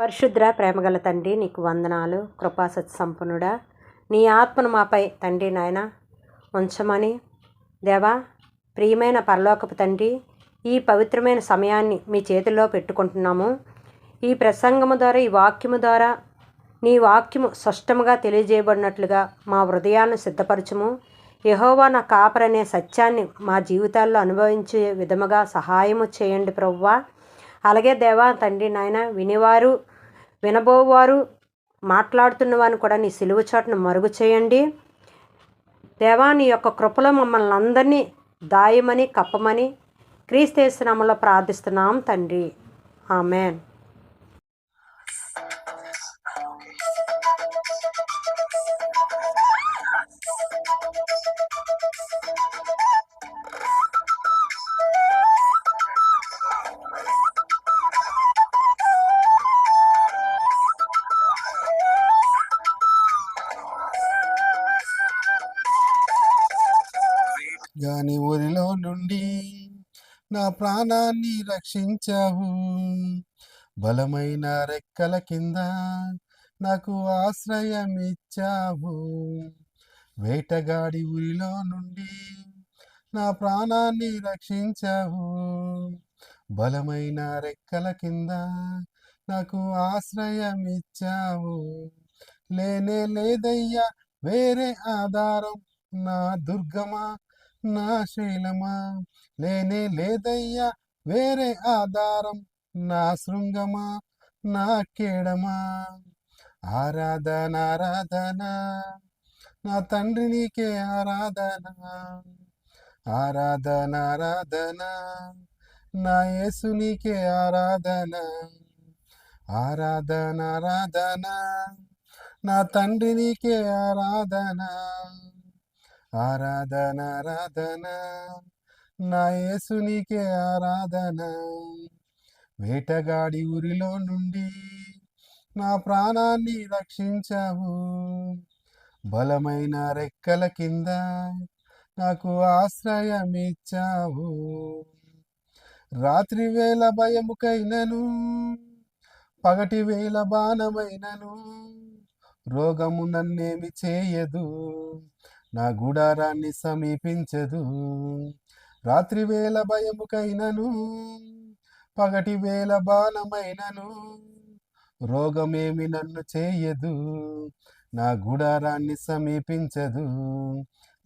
పరిశుద్ర ప్రేమగల తండ్రి నీకు వందనాలు. కృపాసత్ సంపన్నుడా నీ ఆత్మను మాపై తండ్రి నాయన ఉంచమని. దేవా ప్రియమైన పరలోకపు తండ్రి ఈ పవిత్రమైన సమయాన్ని మీ చేతిలో పెట్టుకుంటున్నాము. ఈ ప్రసంగము ద్వారా ఈ వాక్యము ద్వారా నీ వాక్యము స్పష్టముగా తెలియజేయబడినట్లుగా మా హృదయాలను సిద్ధపరచము. యహోవా నా కాపరనే సత్యాన్ని మా జీవితాల్లో అనుభవించే విధముగా సహాయము చేయండి ప్రవ్వా. అలాగే దేవా తండ్రి నాయన వినివారు వినబోవారు మాట్లాడుతున్నవారిని కూడా నీ సిలువ చాటును మరుగు చేయండి. దేవా నీ యొక్క కృపలో మమ్మల్ని అందరినీ దాయమని కప్పమని క్రీస్తేశ్వరంలో ప్రార్థిస్తున్నాం తండ్రి. ఆమెన్. గాని నుండి నా ప్రాణాన్ని రక్షించావు. బలమైన రెక్కల కింద నాకు ఆశ్రయం ఇచ్చావు. వేటగాడి ఊరిలో నుండి నా ప్రాణాన్ని రక్షించావు. బలమైన రెక్కల కింద నాకు ఆశ్రయం ఇచ్చావు. లేనే లేదయ్యా వేరే ఆధారం నా దుర్గమా నా శైలమా? లేనే లేదయ్యా వేరే ఆధారం. నా శృంగమా? నా కేడమా? ఆరాధన ఆరాధన. నా తండ్రి నీకే ఆరాధన. ఆరాధన ఆరాధన. నా యేసు నీకే ఆరాధన. ఆరాధన ఆరాధన. నా తండ్రి నీకే ఆరాధన. ఆరాధన ఆరాధన నా యేసునికే ఆరాధన. వేటగాడి ఊరిలో నుండి నా ప్రాణాన్ని రక్షించావు. బలమైన రెక్కల కింద నాకు ఆశ్రయం ఇచ్చావు రాత్రి వేళ భయముకైనను పగటి వేళ బాణమైనను రోగము నన్నేమి చేయదు. నా గుడారాన్ని సమీపించదు. రాత్రి వేళ భయముకైనను పగటి వేళ బాణమైనను రోగమేమి నన్ను చేయదు. నా గుడారాన్ని సమీపించదు.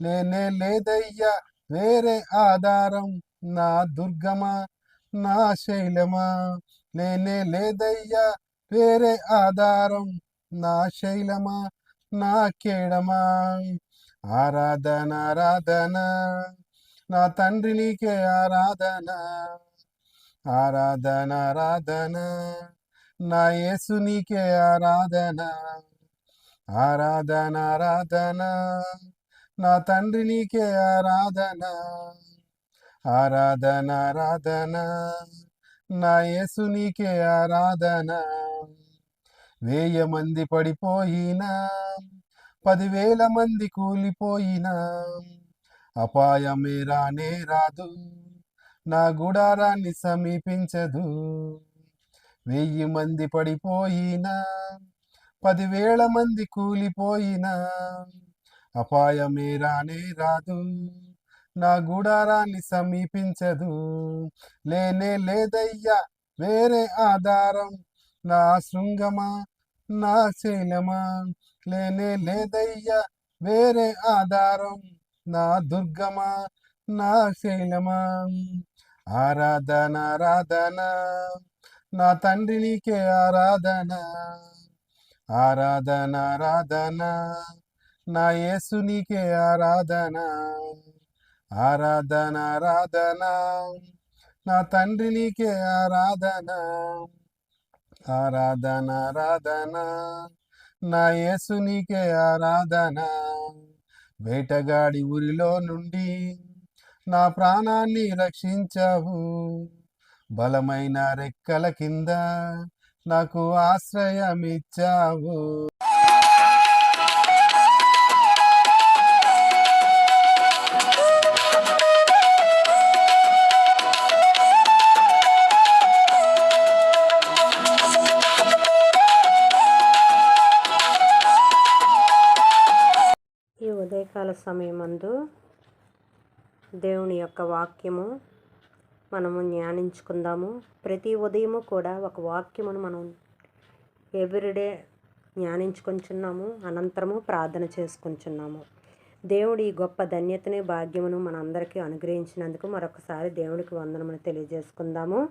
లేనే లేదయ్యా వేరే ఆధారం నా దుర్గమా నా శైలమా? లేనే లేదయ్యా వేరే ఆధారం నా శైలమా నా కేడమా? ఆరాధన ఆరాధన. నా తండ్రి నీకే ఆరాధన. ఆరాధన ఆరాధన. నా యేసు నీకే ఆరాధన. ఆరాధన ఆరాధన. నా తండ్రి నీకే ఆరాధన. ఆరాధన ఆరాధన. నా యేసు నీకే ఆరాధన. వేయ మంది పడిపోయినా పదివేల మంది కూలిపోయినా. అపాయమే రానే రాదు నా గుడారాన్ని సమీపించదు. వెయ్యి మంది పడిపోయినా పదివేల మంది కూలిపోయినా. అపాయమే రానే రాదు నా గుడారాన్ని సమీపించదు. లేనే లేదయ్యా వేరే ఆధారం నా శృంగమా నా శైలమా లేనే లేదయ్యా వేరే ఆధారం. నా దుర్గమా నా శైలమా. ఆరాధన ఆరాధన. నా తండ్రి నీకే ఆరాధన. ఆరాధన ఆరాధన. నా యేసు నీకే ఆరాధన. ఆరాధన ఆరాధన. నా తండ్రి నీకే ఆరాధన. ఆరాధన ఆరాధన. నా యేసు నీకే ఆరాధన. వేటగాడి ఊరిలో నుండి నా ప్రాణాన్ని రక్షించావు. బలమైన రెక్కల కింద నాకు ఆశ్రయమిచ్చావు. సాయంకాల సమయమందు దేవుని యొక్క వాక్యము మనము ధ్యానించుకుందాము. ప్రతి ఉదయము కూడా ఒక వాక్యమును మనం ఎవ్రీడే ధ్యానించుకుంటున్నాము అనంతరము ప్రార్థన చేసుకుంటున్నాము దేవుడి ఈ గొప్ప ధన్యతని భాగ్యమును మనందరికీ అనుగ్రహించినందుకు మరొకసారి దేవుడికి వందనమును తెలియజేసుకుందాము.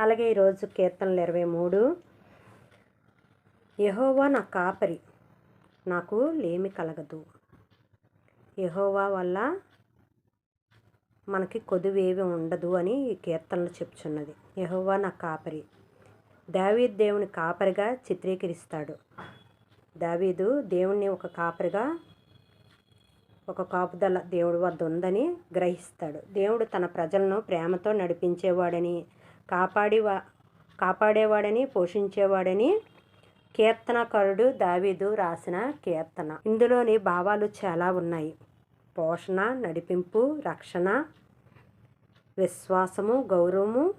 అలాగే ఈరోజు కీర్తనలు ఇరవై మూడు. యహోవా నా కాపరి నాకు లేమి కలగదు. యహోవా వల్ల మనకి కొదువేవి ఉండదు అని ఈ కీర్తనలు చెప్తున్నది యహోవా నా కాపరి. దావీద్ దేవుని కాపరిగా చిత్రీకరిస్తాడు. దావీదు దేవుణ్ణి ఒక కాపరిగా ఒక కాపుదల దేవుడి వద్ద ఉందని గ్రహిస్తాడు. దేవుడు తన ప్రజలను ప్రేమతో నడిపించేవాడని కాపాడి కాపాడేవాడని పోషించేవాడని కీర్తనకారుడు దావీదు రాసిన కీర్తన. ఇందులోని భావాలు చాలా ఉన్నాయి. పోషణ నడిపింపు రక్షణ విశ్వాసము గౌరవము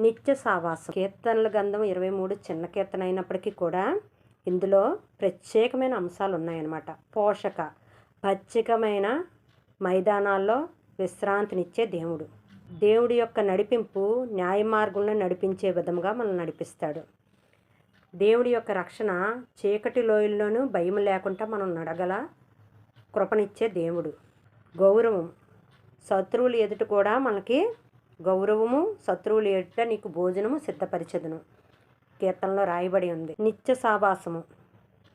నిత్య సావాసం. కీర్తనల గంధం ఇరవై మూడు చిన్న కీర్తన అయినప్పటికీ కూడా ఇందులో ప్రత్యేకమైన అంశాలు ఉన్నాయన్నమాట. పోషక పచ్చికమైన మైదానాల్లో విశ్రాంతినిచ్చే దేవుడు. దేవుడి యొక్క నడిపింపు న్యాయ మార్గంలో నడిపించే విధంగా మనం నడిపిస్తాడు. దేవుడి యొక్క రక్షణ చీకటి లోయల్లోనూ భయం లేకుండా మనం నడగల కృపనిచ్చే దేవుడు. గౌరవం. శత్రువులు ఎదుట కూడా మనకి గౌరవము శత్రువులు ఎదుట నీకు భోజనము సిద్ధపరిచదును. కీర్తనలో రాయబడి ఉంది. నిత్య సావాసము.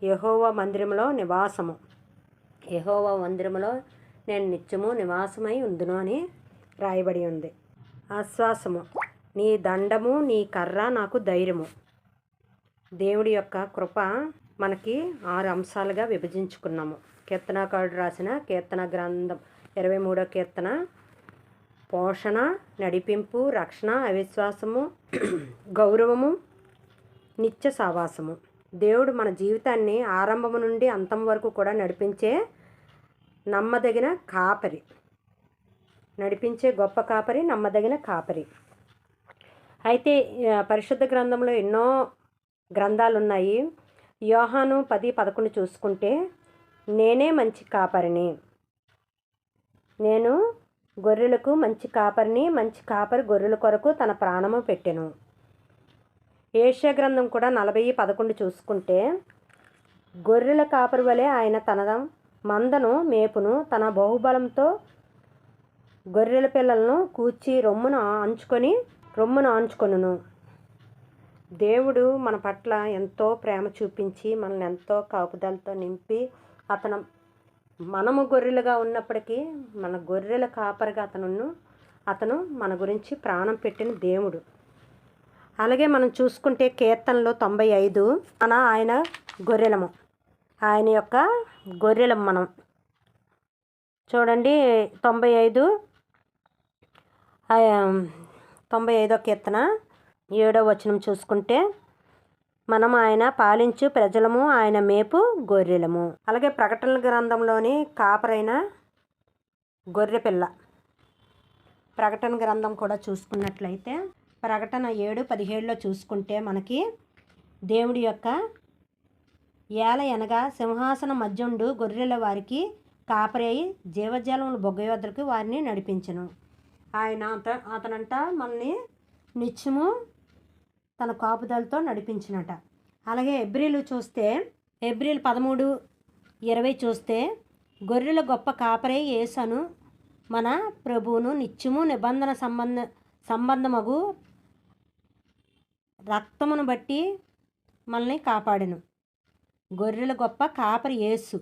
యహోవా మందిరంలో నివాసము. యహోవా మందిరంలో నేను నిత్యము నివాసమై ఉందును అని రాయబడి ఉంది. ఆశ్వాసము. నీ దండము నీ కర్ర నాకు ధైర్యము. దేవుడి యొక్క కృప మనకి ఆరు అంశాలుగా విభజించుకున్నాము. కీర్తనాకారుడు రాసిన కీర్తన గ్రంథం ఇరవై మూడో కీర్తన. పోషణ నడిపింపు రక్షణ అవిశ్వాసము గౌరవము నిత్య సావాసము. దేవుడు మన జీవితాన్ని ఆరంభము నుండి అంతం వరకు కూడా నడిపించే నమ్మదగిన కాపరి. నడిపించే గొప్ప కాపరి నమ్మదగిన కాపరి. అయితే పరిశుద్ధ గ్రంథంలో ఎన్నో గ్రంథాలు ఉన్నాయి యోహాను పది పదకొండు చూసుకుంటే నేనే మంచి కాపరిని. నేను గొర్రెలకు మంచి కాపరిని మంచి కాపరి గొర్రెల కొరకు తన ప్రాణము పెట్టెను. ఏషియా గ్రంథం కూడా నలభై పదకొండు చూసుకుంటే గొర్రెల కాపరి వలె ఆయన తన మందను మేపును తన బాహుబలంతో గొర్రెల పిల్లలను కూర్చి రొమ్మును అంచుకొని రొమ్మును ఆంచుకొనును దేవుడు మన పట్ల ఎంతో ప్రేమ చూపించి మనల్ని ఎంతో కాపుదలతో నింపి అతను మనము గొర్రెలుగా ఉన్నప్పటికీ మన గొర్రెల కాపరిగా అతను అతను మన గురించి ప్రాణం పెట్టిన దేవుడు. అలాగే మనం చూసుకుంటే కీర్తనలో తొంభై ఐదు మన ఆయన గొర్రెలము. ఆయన యొక్క గొర్రెలం మనం. చూడండి తొంభై ఐదు తొంభై ఐదో కీర్తన. ఏడో వచనం చూసుకుంటే మనం ఆయన పాలించు ప్రజలము ఆయన మేపు గొర్రెలము. అలాగే ప్రకటనల గ్రంథంలోని కాపరైన గొర్రె పిల్ల. ప్రకటన గ్రంథం కూడా చూసుకున్నట్లయితే ప్రకటన ఏడు పదిహేడులో చూసుకుంటే మనకి దేవుడి యొక్క ఏల ఎనగా సింహాసన మధ్యుండు గొర్రెల వారికి కాపరై జీవజాలములు జీవజలముల బొగ్గయోధులకు వారిని నడిపించను. ఆయన అత అతనంట మనల్ని నిత్యము తన కాపుదలతో నడిపించినట. అలాగే ఎబ్రిలు చూస్తే ఎబ్రిల్ పదమూడు ఇరవై చూస్తే గొర్రెల గొప్ప కాపరే యేసను మన ప్రభువును నిత్యము నిబంధన సంబంధ సంబంధమగు రక్తమును బట్టి మనల్ని కాపాడెను. గొర్రెల గొప్ప కాపరి యేసు.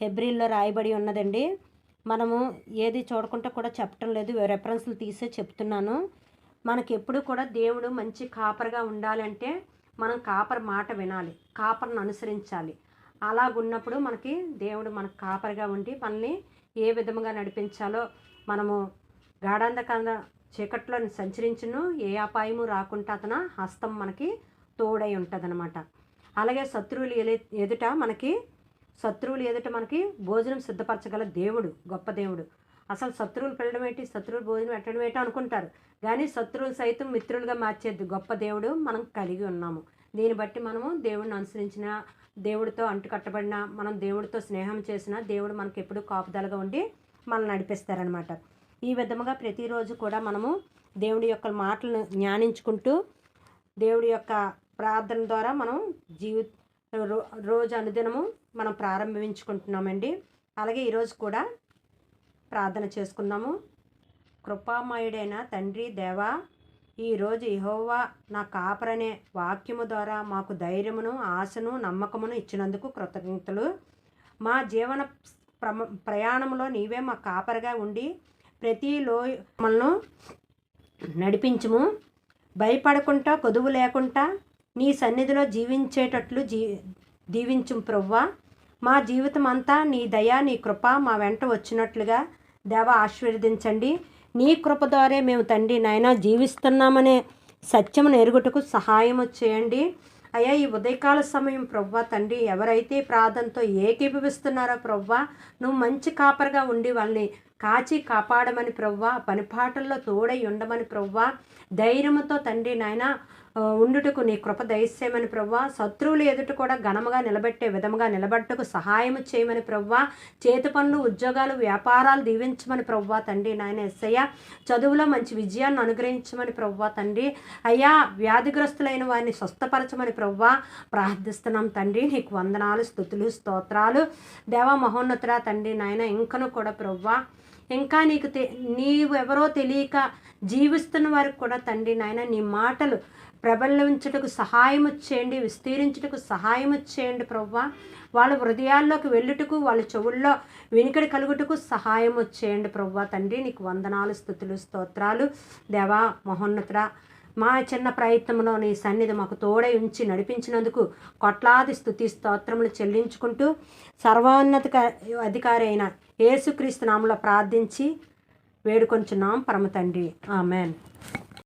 హెబ్రిల్లో రాయబడి ఉన్నదండి. మనము ఏది చూడకుండా కూడా చెప్పటం లేదు. రెఫరెన్స్లు తీసే చెప్తున్నాను. మనకి ఎప్పుడు కూడా దేవుడు మంచి కాపరిగా ఉండాలంటే మనం కాపరి మాట వినాలి కాపర్ను అనుసరించాలి. అలాగున్నప్పుడు మనకి దేవుడు మనకు కాపరిగా ఉండి మనల్ని ఏ విధముగా నడిపించాలో మనము గాఢాంధకాంధ చీకట్లో సంచరించును ఏ అపాయము రాకుండా అతన హస్తం మనకి తోడై ఉంటుందన్నమాట. అలాగే శత్రువులు ఎదుట మనకి శత్రువులు ఎదుట మనకి భోజనం సిద్ధపరచగల దేవుడు గొప్ప దేవుడు. అసలు శత్రువులు పెళ్ళడం ఏంటి? శత్రువులు భోజనం పెట్టడం ఏంటి అనుకుంటారు. కానీ శత్రువులు సైతం మిత్రులుగా మార్చేది గొప్ప దేవుడు మనం కలిగి ఉన్నాము. దీన్ని బట్టి మనము దేవుడిని అనుసరించిన దేవుడితో అంటుకట్టబడిన మనం దేవుడితో స్నేహం చేసిన దేవుడు మనకి ఎప్పుడూ కాపుదలగా ఉండి మనల్ని నడిపిస్తారనమాట. ఈ విధముగా ప్రతిరోజు కూడా మనము దేవుడి యొక్క మాటలను జ్ఞానించుకుంటూ దేవుడి యొక్క ప్రార్థన ద్వారా మనం జీవి రో- రోజు అనుదినము మనం ప్రారంభించుకుంటున్నామండి. అలాగే ఈరోజు కూడా ప్రార్థన చేసుకుందాము కృపామయుడైన తండ్రి దేవా ఈరోజు ఇహోవా నా కాపరనే వాక్యము ద్వారా మాకు ధైర్యమును ఆశను నమ్మకమును ఇచ్చినందుకు కృతజ్ఞతలు. మా జీవన ప్రమ ప్రయాణంలో నీవే మా కాపరిగా ఉండి ప్రతి లోయ మనను నడిపించుము. భయపడకుండా కొదువు లేకుండా నీ సన్నిధిలో జీవించేటట్లు జీ దీవించు ప్రవ్వా. మా జీవితం అంతా నీ దయ నీ కృప మా వెంట వచ్చినట్లుగా దేవ ఆశీర్వదించండి. నీ కృప ద్వారే మేము తండ్రి నాయన జీవిస్తున్నామనే సత్యమును ఎరుగుటకు సహాయము చేయండి. అయ్యా ఈ ఉదయకాల సమయం ప్రవ్వ తండ్రి ఎవరైతే ప్రార్థనతో ఏకీభవిస్తున్నారో ప్రవ్వ నువ్వు మంచి కాపర్గా ఉండి వాళ్ళని కాచి కాపాడమని ప్రవ్వ పనిపాటల్లో తోడై ఉండమని ప్రవ్వ ధైర్యముతో తండ్రి నాయన ఉండుటకు నీ కృప దయచేయమని ప్రవ్వా. శత్రువులు ఎదుట కూడా ఘనముగా నిలబెట్టే విధముగా నిలబెట్టకు సహాయం చేయమని ప్రవ్వా. చేతి పనులు ఉద్యోగాలు వ్యాపారాలు దీవించమని ప్రవ్వా తండ్రి నాయన ఎస్సయ్య చదువులో మంచి విజయాన్ని అనుగ్రహించమని ప్రవ్వా తండ్రి. అయ్యా వ్యాధిగ్రస్తులైన వారిని స్వస్థపరచమని ప్రవ్వా. ప్రార్థిస్తున్నాం తండ్రి నీకు వందనాలు స్థుతులు స్తోత్రాలు. దేవా మహోన్నతురా తండ్రి నాయన ఇంకను కూడా ప్రవ్వా. ఇంకా నీకు తె నీవెవరో తెలియక జీవిస్తున్న వారికి కూడా తండ్రి నాయన నీ మాటలు ప్రబలించుటకు సహాయము చేయండి విస్తీరించుటకు సహాయము చేయండి ప్రవ్వ. వాళ్ళ హృదయాల్లోకి వెళ్ళుటకు వాళ్ళ చెవుల్లో వినికిడి కలుగుటకు సహాయము చేయండి ప్రవ్వ. తండ్రి నీకు వందనాలు స్థుతులు స్తోత్రాలు. దేవా మహోన్నతుడా మా చిన్న ప్రయత్నంలో నీ సన్నిధి మాకు తోడై ఉంచి నడిపించినందుకు కొట్లాది స్థుతి స్తోత్రములు చెల్లించుకుంటూ సర్వోన్నత అధికారి అయిన యేసుక్రీస్తు నామంలో ప్రార్థించి వేడుకొంచున్నాం పరమ తండ్రి. ఆమెన్.